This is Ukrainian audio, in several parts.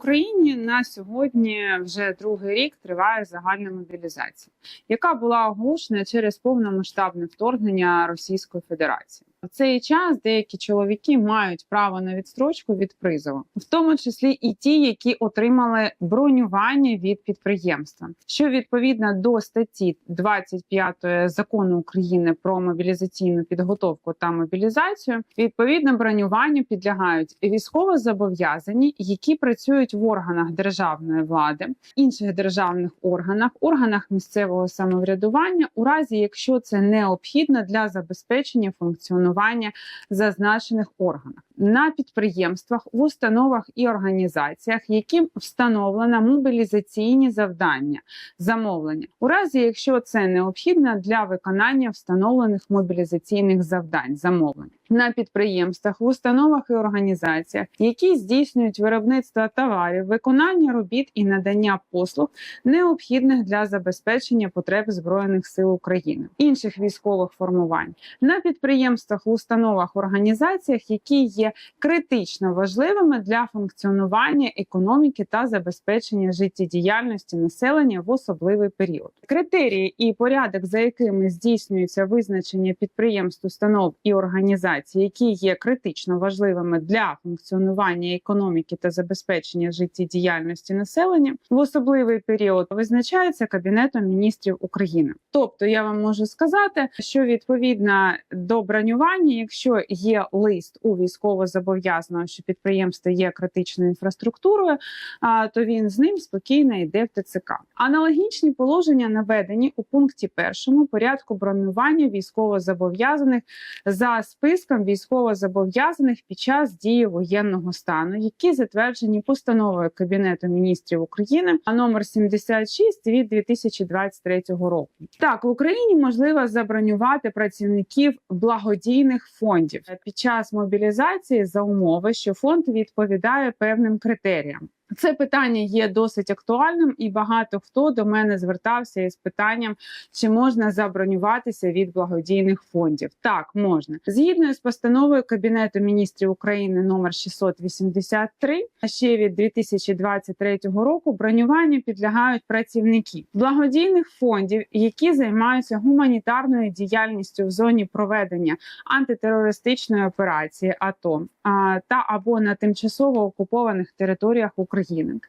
Україні на сьогодні вже другий рік триває загальна мобілізація, яка була оголошена через повномасштабне вторгнення Російської Федерації. В цей час деякі чоловіки мають право на відстрочку від призову, в тому числі і ті, які отримали бронювання від підприємства, що відповідно до статті 25 закону України про мобілізаційну підготовку та мобілізацію, відповідно бронюванню підлягають військовозобов'язані, які працюють в органах державної влади, інших державних органах, органах місцевого самоврядування, у разі якщо це необхідно для забезпечення функціонування зазначених органах на підприємствах, в установах і організаціях, яким встановлено мобілізаційні завдання, замовлення, у разі якщо це необхідно для виконання встановлених мобілізаційних завдань, замовлень. На підприємствах, в установах і організаціях, які здійснюють виробництво товарів, виконання робіт і надання послуг, необхідних для забезпечення потреб збройних сил України, інших військових формувань. На підприємствах, в установах, організаціях, які є критично важливими для функціонування економіки та забезпечення життєдіяльності населення в особливий період. Критерії і порядок, за якими здійснюється визначення підприємств, установ і організацій, які є критично важливими для функціонування економіки та забезпечення життєдіяльності населення в особливий період, визначається Кабінетом міністрів України. Тобто, я вам можу сказати, що відповідно до бронювання, якщо є лист у військовозобов'язаного, що підприємство є критичною інфраструктурою, а, то він з ним спокійно йде в ТЦК. Аналогічні положення наведені у пункті першому порядку бронювання військовозобов'язаних за списком військовозобов'язаних під час дії воєнного стану, які затверджені постановою Кабінету міністрів України а номер 76 від 2023 року. Так в Україні можливо забронювати працівників благодійних фондів під час мобілізації за умови, що фонд відповідає певним критеріям. Це питання є досить актуальним, і багато хто до мене звертався із питанням, чи можна забронюватися від благодійних фондів. Так, можна згідно з постановою Кабінету міністрів України номер 683, а ще від 2023 року бронюванню підлягають працівники благодійних фондів, які займаються гуманітарною діяльністю в зоні проведення антитерористичної операції АТО та або на тимчасово окупованих територіях України.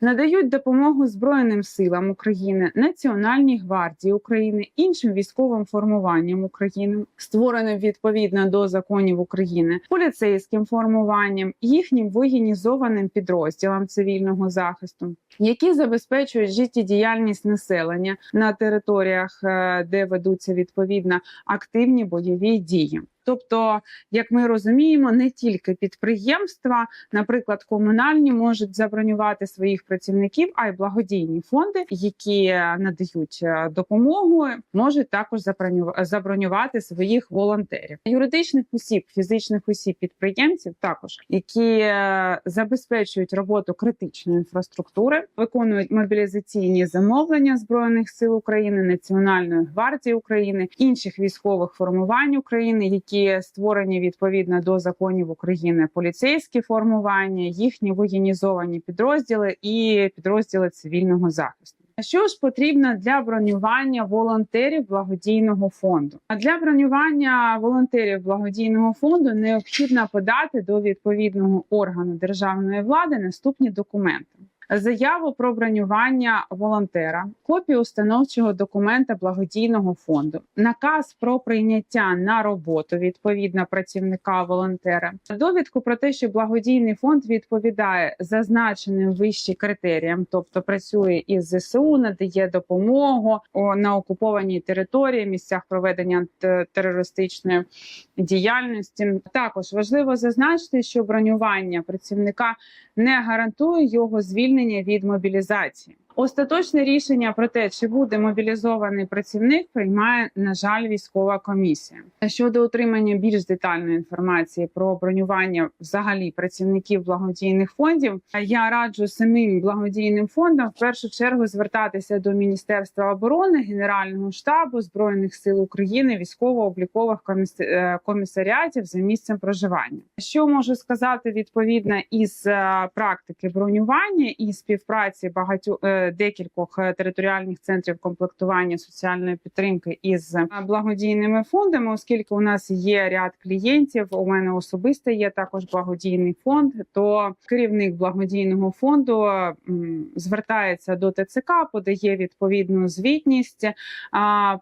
Надають допомогу Збройним силам України, Національній гвардії України, іншим військовим формуванням України, створеним відповідно до законів України, поліцейським формуванням, їхнім воєнізованим підрозділам цивільного захисту, які забезпечують життєдіяльність населення на територіях, е, де ведуться відповідно активні бойові дії. Тобто, як ми розуміємо, не тільки підприємства, наприклад, комунальні можуть забронювати своїх працівників, а й благодійні фонди, які надають е, допомогу, можуть також заброню- забронювати своїх волонтерів, юридичних осіб, фізичних осіб, підприємців, також які е, забезпечують роботу критичної інфраструктури, виконують мобілізаційні замовлення збройних сил України, Національної гвардії України, інших військових формувань України, які створені відповідно до законів України, поліцейські формування, їхні воєнізовані підрозділи і підрозділи цивільного захисту. Що ж потрібно для бронювання волонтерів благодійного фонду? А для бронювання волонтерів благодійного фонду необхідно подати до відповідного органу державної влади наступні документи. Заяву про бронювання волонтера, копію установчого документа благодійного фонду, наказ про прийняття на роботу відповідно працівника волонтера, довідку про те, що благодійний фонд відповідає зазначеним вище критеріям, тобто працює із ЗСУ, надає допомогу на окупованій території, місцях проведення терористичної діяльності. Також важливо зазначити, що бронювання працівника не гарантує його звільнення від мобілізації. Остаточне рішення про те, чи буде мобілізований працівник, приймає на жаль військова комісія. Щодо отримання більш детальної інформації про бронювання взагалі працівників благодійних фондів, я раджу самим благодійним фондам в першу чергу звертатися до Міністерства оборони, Генерального штабу збройних сил України, військово-облікових е, комісаріатів за місцем проживання. Що можу сказати відповідно із е, практики бронювання і співпраці багатьох е, декількох е, територіальних центрів комплектування соціальної підтримки із е, благодійними фондами, оскільки у нас є ряд клієнтів. У мене особисто є також благодійний фонд. То керівник благодійного фонду звертається до ТЦК, подає відповідну звітність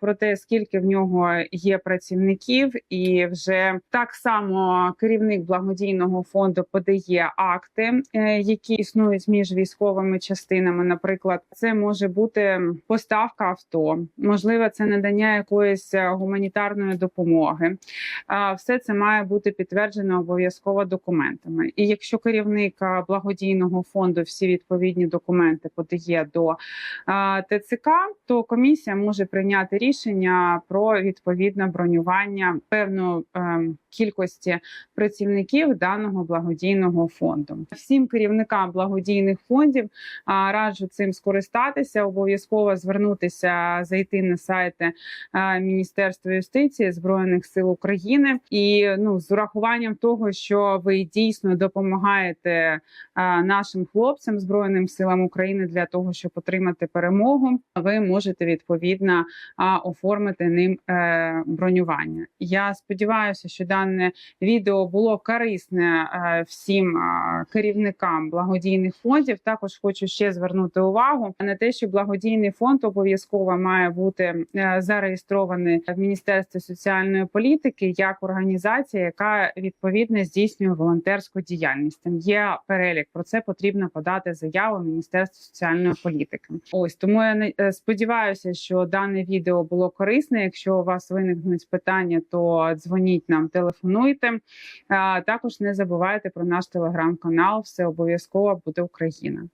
про те, скільки в нього є працівників, і вже так само керівник благодійного фонду подає акти, е, які існують між військовими частинами. Наприклад, це може бути поставка авто, можливо, це надання якоїсь е, гуманітарної допомоги. Все це має бути підтверджено обов'язково документами. І якщо керівник благодійного фонду всі відповідні документи подає до ТЦК, то комісія може прийняти рішення про відповідне бронювання певну ем, кількості працівників даного благодійного фонду. Всім керівникам благодійних фондів раджу цим скористатися. Обов'язково звернутися, зайти на сайти Міністерства юстиції Збройних сил України і ну з урахуванням того, що ви дійсно допомагаєте нашим хлопцям збройним силам України для того, щоб отримати перемогу. Ви можете відповідно оформити ним е, бронювання. Я сподіваюся, що дане відео було корисне е, всім е, керівникам благодійних фондів. Також хочу ще звернути увагу на те, що благодійний фонд обов'язково має бути е, зареєстрований в Міністерстві соціальної політики як організація, яка відповідно здійснює волонтерську діяльність. Там є перелік. Про це потрібно подати заяву в Міністерство соціальної політики. Ось тому я е, сподіваюся, що дане відео було корисне. Якщо у вас виникнуть питання, то дзвоніть нам, телефонуйте. Також не забувайте про наш телеграм-канал. Все обов'язково буде Україна.